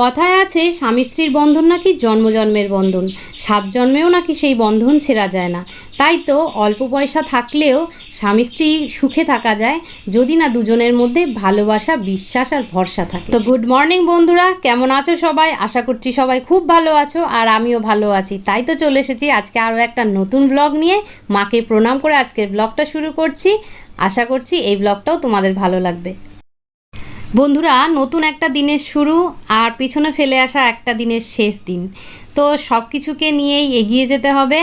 কথায় আছে, স্বামী স্ত্রীর বন্ধন নাকি জন্মজন্মের বন্ধন? সাত জন্মেও নাকি সেই বন্ধন ছেঁড়া যায় না। তাই তো অল্প পয়সা থাকলেও স্বামী স্ত্রী সুখে থাকা যায়, যদি না দুজনের মধ্যে ভালোবাসা, বিশ্বাস আর ভরসা থাকে। তো গুড মর্নিং বন্ধুরা, কেমন আছো সবাই? আশা করছি সবাই খুব ভালো আছো আর আমিও ভালো আছি। তাই তো চলে এসেছি আজকে আরও একটা নতুন ব্লগ নিয়ে। মাকে প্রণাম করে আজকের ব্লগটা শুরু করছি। আশা করছি এই ব্লগটাও তোমাদের ভালো লাগবে। বন্ধুরা, নতুন একটা দিনের শুরু আর পিছনে ফেলে আসা একটা দিনের শেষ দিন। তো সব কিছুকে নিয়েই এগিয়ে যেতে হবে।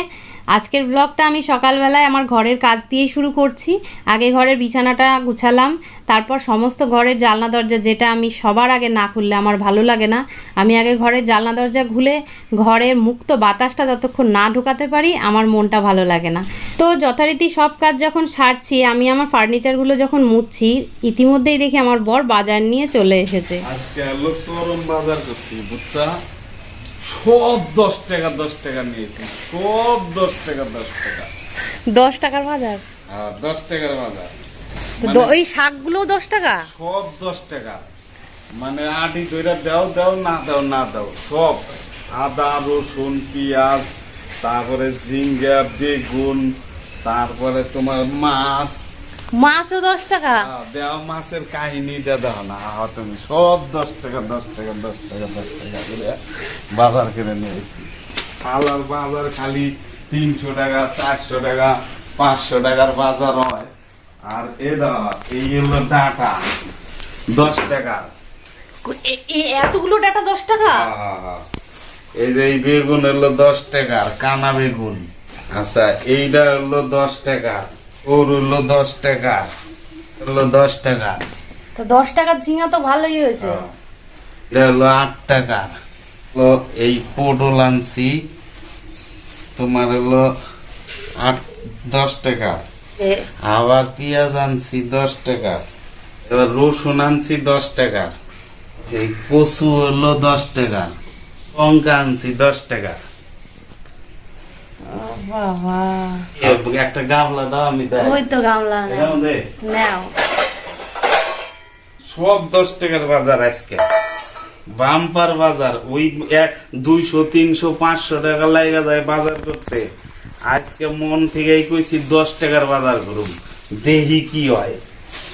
আজকের ব্লগটা আমি সকালবেলায় আমার ঘরের কাজ দিয়েই শুরু করছি। আগে ঘরের বিছানাটা গুছালাম, তারপর সমস্ত ঘরের জানলা দরজা যেটা আমি সবার আগে না খুললে আমার ভালো লাগে না, আমি আগে ঘরের জানলা দরজা খুলে ঘরের মুক্ত বাতাসটা যতক্ষণ না ঢোকাতে পারি, আমার মনটা ভালো লাগে না। তো যথারীতি সব কাজ যখন সারছি আমি আমার ফার্নিচারগুলো যখন মুছছি ইতিমধ্যেই দেখি আমার বর বাজার নিয়ে চলে এসেছে। আজকে হলো চরম বাজার করছি বুঝছা? সব দশ টাকা দশ টাকা নিয়েছি। সব দশ টাকা দশ টাকা। দশ টাকার বাজার? হ্যাঁ দশ টাকার বাজার। তো ওই শাকগুলো দশ টাকা? সব দশ টাকা। মানে আটি দইরা দাও দাও না দাও না দাও সব। আদা রসুন পেঁয়াজ তারপরে ঝিঙ্গা বেগুন তারপরে তোমার মাছ। মাছও দশ টাকা। আহ, দেও মাছের কাহিনীটা দাও না। তুমি সব দশ টাকা দশ টাকা দশ টাকা দশ টাকা করে বাজার কিনে নিয়েছি শালার বাজার খালি তিনশো টাকা চারশো টাকা পাঁচশো টাকার বাজার হয়। আর এ দাও এই হলো ডাটা দশ টাকা। এতগুলো ডাটা দশ টাকা। এই যে এই বেগুন হলো দশ টাকার কানা বেগুন। আচ্ছা এইটা হলো দশ টাকা ওর হলো দশ টাকা হলো দশ টাকা। তো দশ টাকার ঝিঙা তো ভালোই হয়েছে। এটা হলো আট টাকা। তো এই পটল আনছি তোমার হলো আট দশ টাকা। আবার পেঁয়াজ আনছি দশ টাকা। এবার রসুন আনছি দশ টাকা। এই কচু হলো দশ টাকা। লঙ্কা আনছি দশ টাকা। বাবা। একটা গামলা দাও আমি ওই তো গামলা নাও নাও। সব দশ টাকার বাজার আজকে। বাম্পার বাজার ওই এক দুইশো তিনশো পাঁচশো টাকা লাগা যায় বাজার করতে। আজকে মন থেকেই কইছি দশ টাকার বাজার করুন দেহি কি হয়।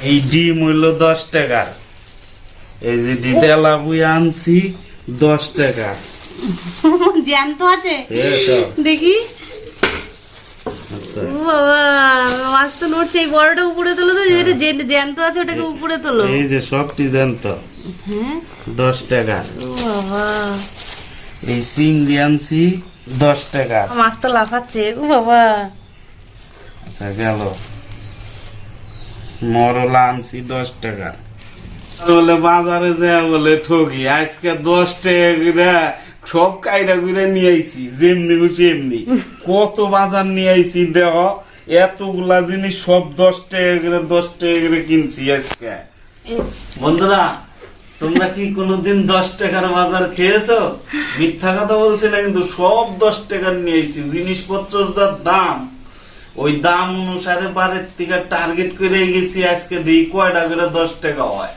এই ডিম হইল দশ টাকার। এই যে ডিম তেলা বুই আনছি দশ টাকা। জ্যান্ত আছে? দেখি। আচ্ছা। মাছ তো নড়ছে এই বড়টা উপরে তোলো তো যেটা জ্যান্ত আছে ওটাকে উপরে তোলো। এই যে সবটি জানতো হ্যাঁ? দশ টাকা। বাবা। এই চিংড়ি আনছি দশ টাকা। মাছ তো লাফাচ্ছে ও বাবা। আচ্ছা গেল। মরলা আনছি দশ টাকা। বলে বাজারে যা বলে ঠকি আজকে দশ টাকা সব কাইটা করে নিয়ে আইছি, যেমনি খুশি এমনি কত বাজার নিয়ে আইছি দেহ এতগুলা জিনিস সব দশ টাকা করে, দশ টাকা করে কিনছি আজকে। বন্ধুরা, তোমরা কি কোনোদিন দশ টাকার বাজার খেয়েছো? মিথ্যা কথা বলছি না, কিন্তু সব দশ টাকার নিয়ে আইছি। জিনিসপত্রের যা দাম, ওই দাম অনুসারে বারের থেকে টার্গেট করে গেছি আজকে দিই কয়টা করে দশ টাকা হয়।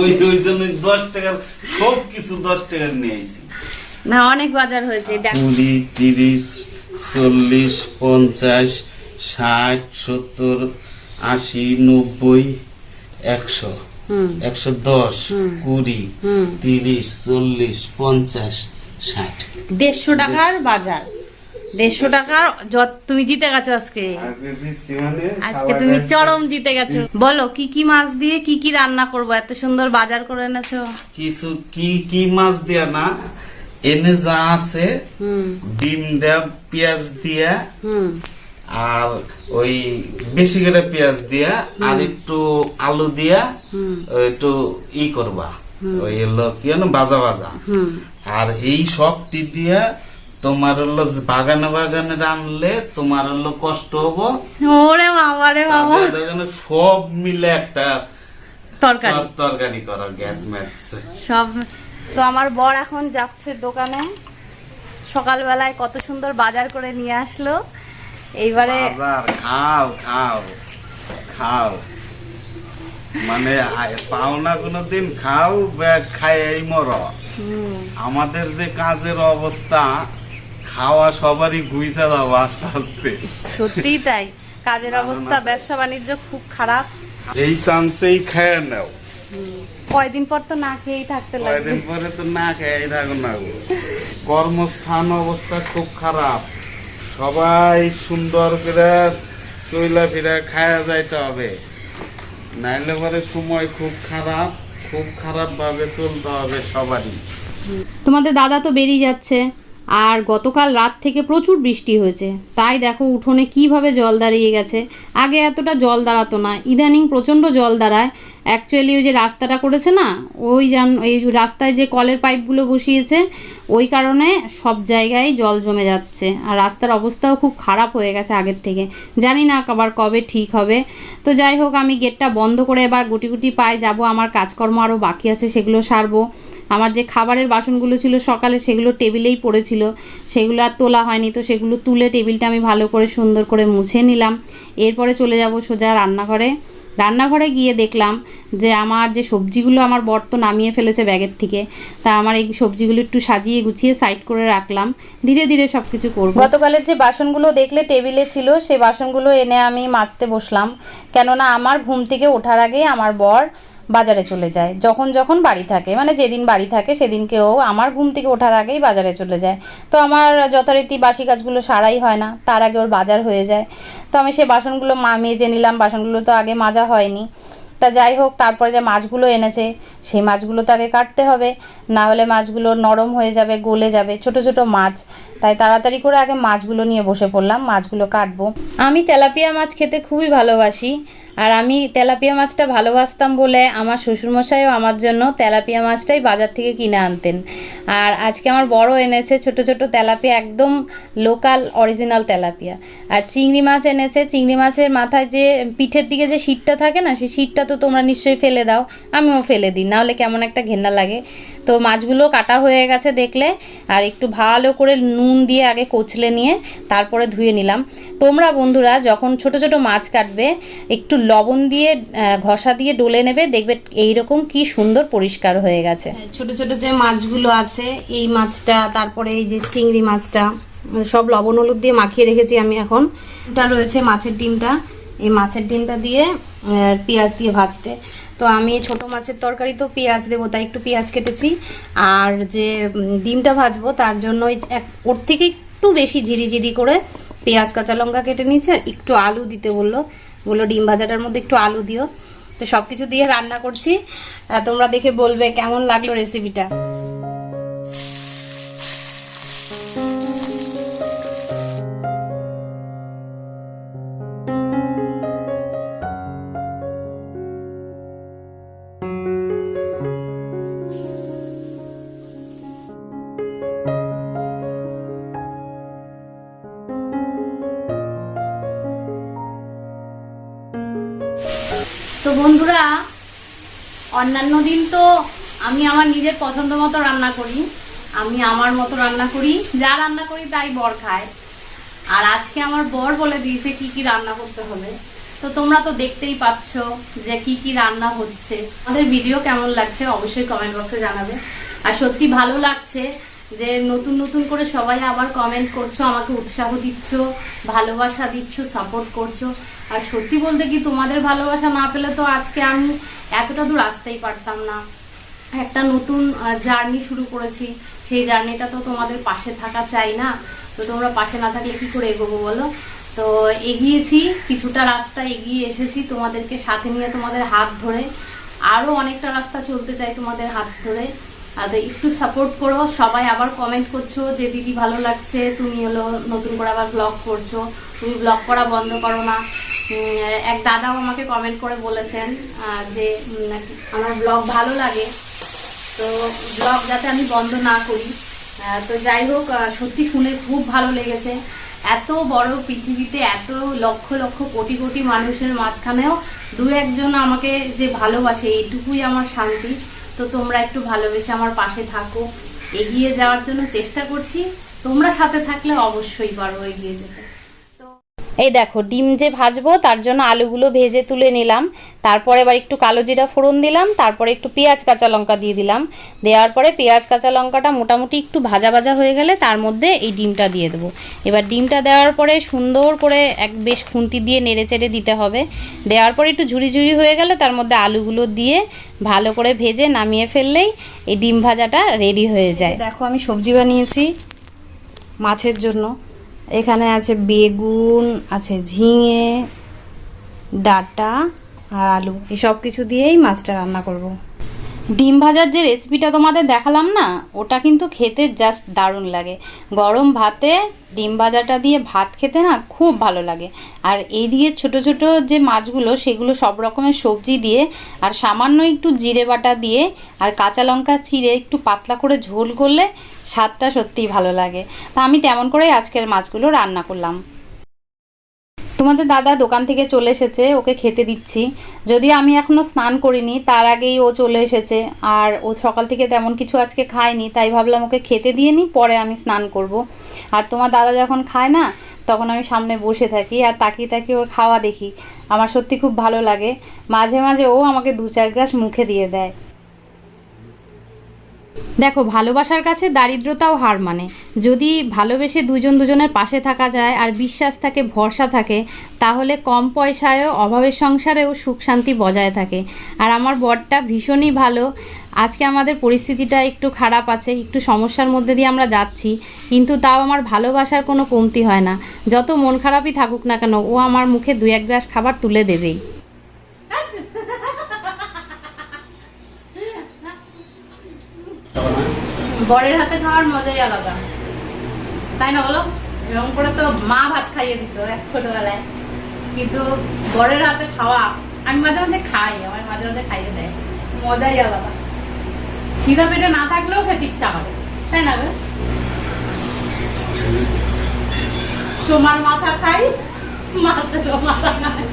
ওই ওই জন্য দশ টাকার সব কিছু দশ টাকার নিয়ে আইছি। না অনেক বাজার হয়েছে কুড়ি তিরিশ চল্লিশ পঞ্চাশ ষাট সত্তর আশি নব্বই একশো। একশো দশ কুড়ি তিরিশ চল্লিশ পঞ্চাশ ষাট। দেড়শো টাকার বাজার। দেড়শো টাকার যত তুমি জিতে গেছো আজকে। আজকে মানে আজকে তুমি চরম জিতে গেছো। বলো কি কি মাছ দিয়ে কি কি রান্না করব? এত সুন্দর বাজার করে এনেছো। কিছু কি কি মাছ দিয়া না? এনে যা আছে ডিম দেয়া পেঁয়াজ দিয়া আর ওই বেশি করে পেঁয়াজ দিয়া আর একটু আলু দিয়া একটু ই করবা। ওই হলো কি বাজা বাজা আর এই সবটি দিয়া তোমার হলো বাগানে বাগানে রানলে তোমার হলো কষ্ট হব। ওরে বাবা রে বাবা। সব মিলে একটা তরকারি। তরকারি করো গ্যাস ম্যাচ। সব তো আমার বর এখন যাচ্ছে দোকানে। সকালবেলায় কত সুন্দর বাজার করে নিয়ে আসলো। এইবারে খাও খাও খাও। মানে পাও না কোনোদিন খাও খাই মর। আমাদের যে কাজের অবস্থা খাওয়া সবারই গুইসা দাও আস্তে আস্তে। সত্যিই তাই। কাজের অবস্থা ব্যবসা বাণিজ্য খুব খারাপ। এই চান্সেই খেয়ে নাও। কয়দিন পর তো না খেয়েই থাকতে লাগবে। কয়দিন পরে তো না খেয়ে থাকো না। কর্মস্থান অবস্থা খুব খারাপ। সবাই সুন্দর করে চইলা ফিরা খায়া যাইতে হবে। নাইলে পরে সময় খুব খারাপ খুব খারাপ ভাবে চলতে হবে সবারই। তোমাদের দাদা তো বেরিয়ে যাচ্ছে। আর গতকাল রাত থেকে প্রচুর বৃষ্টি হয়েছে। তাই দেখো উঠোনে কীভাবে জল দাঁড়িয়ে গেছে। আগে এতটা জল দাঁড়াতো না। ইদানিং প্রচণ্ড জল দাঁড়ায়। অ্যাকচুয়ালি ওই যে রাস্তাটা করেছে না, ওই যান এই রাস্তায় যে কলের পাইপগুলো বসিয়েছে, ওই কারণে সব জায়গায় জল জমে যাচ্ছে। আর রাস্তার অবস্থাও খুব খারাপ হয়ে গেছে আগের থেকে। জানি না আবার কবে ঠিক হবে। তো যাই হোক, আমি গেটটা বন্ধ করে এবার গুটি গুটি পায়ে যাব। আমার কাজকর্ম আরও বাকি আছে, সেগুলো সারবো। আমার যে খাবারের বাসনগুলো ছিল সকালে সেগুলো টেবিলেই পড়েছিল, সেগুলো আর তোলা হয়নি, তো সেগুলো তুলে টেবিলটা আমি ভালো করে সুন্দর করে মুছে নিলাম। এরপরে চলে যাব সোজা রান্নাঘরে। রান্নাঘরে গিয়ে দেখলাম যে আমার যে সবজিগুলো আমার বর তো নামিয়ে ফেলেছে ব্যাগের থেকে, তা আমার এই সবজিগুলো একটু সাজিয়ে গুছিয়ে সাইড করে রাখলাম। ধীরে ধীরে সব কিছু করব। গতকালের যে বাসনগুলো দেখলে টেবিলে ছিল সেই বাসনগুলো এনে আমি মাজতে বসলাম। কেননা আমার ঘুম থেকে ওঠার আগে আমার বর বাজারে চলে যায়। যখন যখন বাড়ি থাকে মানে যেদিন বাড়ি থাকে সেদিনকেও আমার ঘুম থেকে ওঠার আগেই বাজারে চলে যায়। তো আমার যথারীতি বাসি কাজগুলো সারাই হয় না, তার আগে ওর বাজার হয়ে যায়। তো আমি সে বাসনগুলো মা মেজে নিলাম, বাসনগুলো তো আগে মাজা হয়নি। তা যাই হোক, তারপরে যে মাছগুলো এনেছে সেই মাছগুলো তো আগে কাটতে হবে, না হলে মাছগুলো নরম হয়ে যাবে, গলে যাবে, ছোট ছোট মাছ। তাই তাড়াতাড়ি করে আগে মাছগুলো নিয়ে বসে পড়লাম, মাছগুলো কাটবো। আমি তেলাপিয়া মাছ খেতে খুবই ভালোবাসি, আর আমি তেলাপিয়া মাছটা ভালোবাসতাম বলে আমার শ্বশুরমশাইও আমার জন্য তেলাপিয়া মাছটাই বাজার থেকে কিনে আনতেন। আর আজকে আমার বড় এনেছে ছোট ছোট তেলাপিয়া, একদম লোকাল অরিজিনাল তেলাপিয়া। আর চিংড়ি মাছ এনেছে, চিংড়ি মাছের মাথায় যে পিঠের দিকে যে শীটটা থাকে না, সেই শীটটা তো তোমরা নিশ্চয়ই ফেলে দাও, আমিও ফেলে দিই নাহলে কেমন একটা ঘেন্না লাগে। তো মাছগুলো কাটা হয়ে গেছে দেখলে, আর একটু ভালো করে নুন দিয়ে আগে কচলে নিয়ে তারপরে ধুয়ে নিলাম। তোমরা বন্ধুরা যখন ছোট ছোট মাছ কাটবে, একটু লবণ দিয়ে ঘষা দিয়ে ডলে নেবে, দেখবে এইরকম কি সুন্দর পরিষ্কার হয়ে গেছে। ছোট ছোট যে মাছগুলো আছে, এই মাছটা, তারপরে এই যে চিংড়ি মাছটা, সব লবণ হলুদ দিয়ে মাখিয়ে রেখেছি আমি এখন। এটা রয়েছে মাছের ডিমটা। এই মাছের ডিমটা দিয়ে পেঁয়াজ দিয়ে ভাজতে। তো আমি ছোট মাছের তরকারি তো পেঁয়াজ দেবো, তাই একটু পেঁয়াজ কেটেছি। আর যে ডিমটা ভাজবো, তার জন্য এক- ওর থেকে একটু বেশি ঝিরিঝিরি ঝিরি করে পেঁয়াজ, কাঁচা লঙ্কা কেটে নিয়েছি, আর একটু আলু দিতে বলল। বলল ডিম ভাজাটার মধ্যে একটু আলু দিও। তো সব কিছু দিয়ে রান্না করছি। তোমরা দেখে বলবে কেমন লাগল রেসিপিটা অন্যান্য দিন তো আমি আমার নিজের পছন্দ মতো রান্না করি। আমি আমার মতো রান্না করি, যা রান্না করি তাই বর খায়। আর আজকে আমার বর বলে দিয়েছে কি কি রান্না করতে হবে। তো তোমরা তো দেখতেই পাচ্ছ যে কি কি রান্না হচ্ছে। আমাদের ভিডিও কেমন লাগছে অবশ্যই কমেন্ট বক্সে জানাবে। আর সত্যি ভালো লাগছে যে নতুন নতুন করে সবাই আবার কমেন্ট করছ, আমাকে উৎসাহ দিচ্ছ, ভালোবাসা দিচ্ছ সাপোর্ট করছ। আর সত্যি বলতে কি তোমাদের ভালোবাসা না পেলে তো আজকে আমি এতটা দূর আসতেই পারতাম না। একটা নতুন জার্নি শুরু করেছি। সেই জার্নিটা তো তোমাদের পাশে থাকা চাই না। তো তোমরা পাশে না থাকলে কি করে এগোবো বলো? তো এগিয়েছি, কিছুটা রাস্তা এগিয়ে এসেছি তোমাদেরকে সাথে নিয়ে তোমাদের হাত ধরে। আরও অনেকটা রাস্তা চলতে চাই তোমাদের হাত ধরে। আর একটু সাপোর্ট করো। সবাই আবার কমেন্ট করছ যে, দিদি ভালো লাগছে, তুমি হলো নতুন করে আবার ব্লগ করছ। তুমি ব্লগ করা বন্ধ করো না। এক দাদাও আমাকে কমেন্ট করে বলেছেন যে আমার ব্লগ ভালো লাগে। তো ব্লগ যাতে আমি বন্ধ না করি। তো যাই হোক সত্যি শুনে খুব ভালো লেগেছে। এত বড় পৃথিবীতে এত লক্ষ লক্ষ কোটি কোটি মানুষের মাঝখানেও দু একজন আমাকে যে ভালোবাসে, এইটুকুই আমার শান্তি। তো তোমরা একটু ভালোবেসে আমার পাশে থাকো। এগিয়ে যাওয়ার জন্য চেষ্টা করছি। তোমরা সাথে থাকলে অবশ্যই পারো এগিয়ে যেতে। এই দেখো, ডিম যে ভাজবো, তার জন্য আলুগুলো ভেজে তুলে নিলাম। তারপরে এবার একটু কালো জিরা ফোড়ন দিলাম, তারপরে একটু পেঁয়াজ, কাঁচা লঙ্কা দিয়ে দিলাম। দেওয়ার পরে পেঁয়াজ, কাঁচা লঙ্কাটা মোটামুটি একটু ভাজা ভাজা হয়ে গেলে তার মধ্যে এই ডিমটা দিয়ে দেবো। এবার ডিমটা দেওয়ার পরে সুন্দর করে এক বেশ খুন্তি দিয়ে নেড়ে চেড়ে দিতে হবে। দেওয়ার পরে একটু ঝুড়ি ঝুড়ি হয়ে গেলে তার মধ্যে আলুগুলো দিয়ে ভালো করে ভেজে নামিয়ে ফেললেই এই ডিম ভাজাটা রেডি হয়ে যায়। দেখো, আমি সবজি বানিয়েছি মাছের জন্য। এখানে আছে বেগুন, আছে ঝিঙে, ডাটা আর আলু, এই সব কিছু দিয়েই মাছটা রান্না করব। ডিম ভাজার যে রেসিপিটা তোমাদের দেখালাম না, ওটা কিন্তু খেতে জাস্ট দারুণ লাগে। গরম ভাতে ডিম ভাজাটা দিয়ে ভাত খেতে না খুব ভালো লাগে। আর এই দিয়ে ছোট ছোট যে মাছগুলো, সেগুলো সব রকমের সবজি দিয়ে আর সামান্য একটু জিরে বাটা দিয়ে আর কাঁচা লঙ্কা চিড়ে একটু পাতলা করে ঝোল করলে স্বাদটা সত্যিই ভালো লাগে। তা আমি তেমন করেই আজকের মাছগুলো রান্না করলাম। তোমাদের দাদা দোকান থেকে চলে এসেছে, ওকে খেতে দিচ্ছি। যদিও আমি এখনও স্নান করিনি, তার আগেই ও চলে এসেছে। আর ও সকাল থেকে তেমন কিছু আজকে খায়নি, তাই ভাবলাম ওকে খেতে দিয়ে নিই পরে আমি স্নান করব। আর তোমার দাদা যখন খায় না, তখন আমি সামনে বসে থাকি আর তাকিয়ে তাকিয়ে ওর খাওয়া দেখি। আমার সত্যি খুব ভালো লাগে। মাঝে মাঝে ও আমাকে দু চার গ্লাস মুখে দিয়ে দেয়। দেখো, ভালোবাসার কাছে দারিদ্রতাও হার মানে। যদি ভালোবেসে দুজন দুজনের পাশে থাকা যায় আর বিশ্বাস থাকে, ভরসা থাকে, তাহলে কম পয়সায়ও, অভাবের সংসারেও সুখ শান্তি বজায় থাকে। আর আমার বরটা ভীষণই ভালো। আজকে আমাদের পরিস্থিতিটা একটু খারাপ আছে, একটু সমস্যার মধ্যে দিয়ে আমরা যাচ্ছি, কিন্তু তাও আমার ভালোবাসার কোনো কমতি হয় না। যত মন খারাপই থাকুক না কেন, ও আমার মুখে দু এক গ্লাস খাবার তুলে দেবেই। বরের হাতে খাওয়ার মজাই আলাদা। তাই না বলো? এরকম করে তো মা ভাত খাইয়ে দিত এক ছোটবেলায়। কিন্তু বরের হাতে খাওয়া আমি মাঝে মাঝে খাই আমার মাঝে মাঝে খাইয়ে দেয়। মজাই আলাদা। খিদা পেটে না থাকলেও খেতে ইচ্ছা করে তাই না? তোমার মাথা খাই মাথা মাথা খাই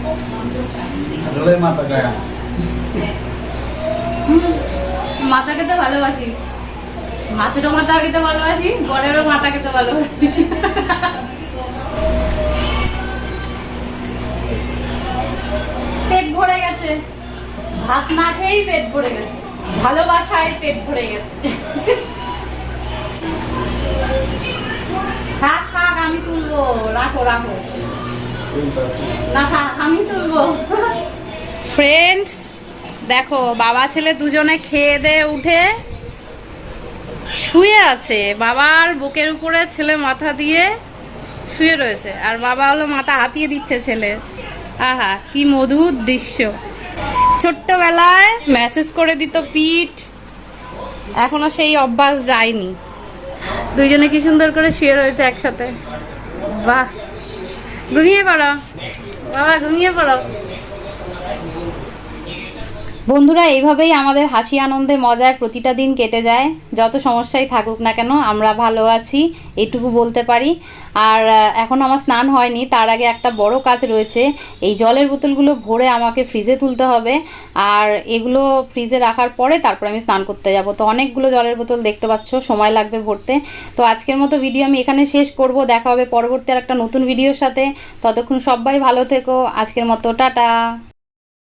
মাথা খেতে ভালোবাসি। মাছেরও মাথা খেতে ভালোবাসি বরেরও মাথা খেতে ভালোবাসি। পেট ভরে গেছে। ভাত না খেয়েই পেট ভরে গেছে। ভালোবাসায় পেট ভরে গেছে। থাক থাক, আমি তুলবো। রাখো রাখো। না আমি তুলবো। ফ্রেন্ডস দেখো, বাবা ছেলে দুজনে খেয়ে দিয়ে উঠে শুয়ে আছে। বাবার বুকের উপরে ছেলে মাথা দিয়ে শুয়ে রয়েছে। আর বাবা হলো মাথা হাতিয়ে দিচ্ছে ছেলে। আহা, কি মধুর দৃশ্য। ছোট্টবেলায় মেসেজ করে দিত পিঠ এখনও সেই অভ্যাস যায়নি। দুইজনে কি সুন্দর করে শুয়ে রয়েছে একসাথে। বাহ, ঘুমিয়ে পড়ো। বাবা, ঘুমিয়ে পড়ো। বন্ধুরা, এইভাবেই আমাদের হাসি আনন্দে মজায় প্রতিটা দিন কেটে যায়। যত সমস্যাই থাকুক না কেন, আমরা ভালো আছি, এটুকু বলতে পারি। আর এখন আমার স্নান হয়নি, তার আগে একটা বড় কাজ রয়েছে। এই জলের বোতলগুলো ভরে আমাকে ফ্রিজে তুলতে হবে। আর এগুলো ফ্রিজে রাখার পরে তারপর আমি স্নান করতে যাব। তো অনেকগুলো জলের বোতল দেখতে পাচ্ছ, সময় লাগবে ভরতে। তো আজকের মতো ভিডিও আমি এখানে শেষ করব। দেখা হবে পরবর্তী আর একটা নতুন ভিডিওর সাথে। ততক্ষণ সবাই ভালো থেকো। আজকের মতো, টাটা!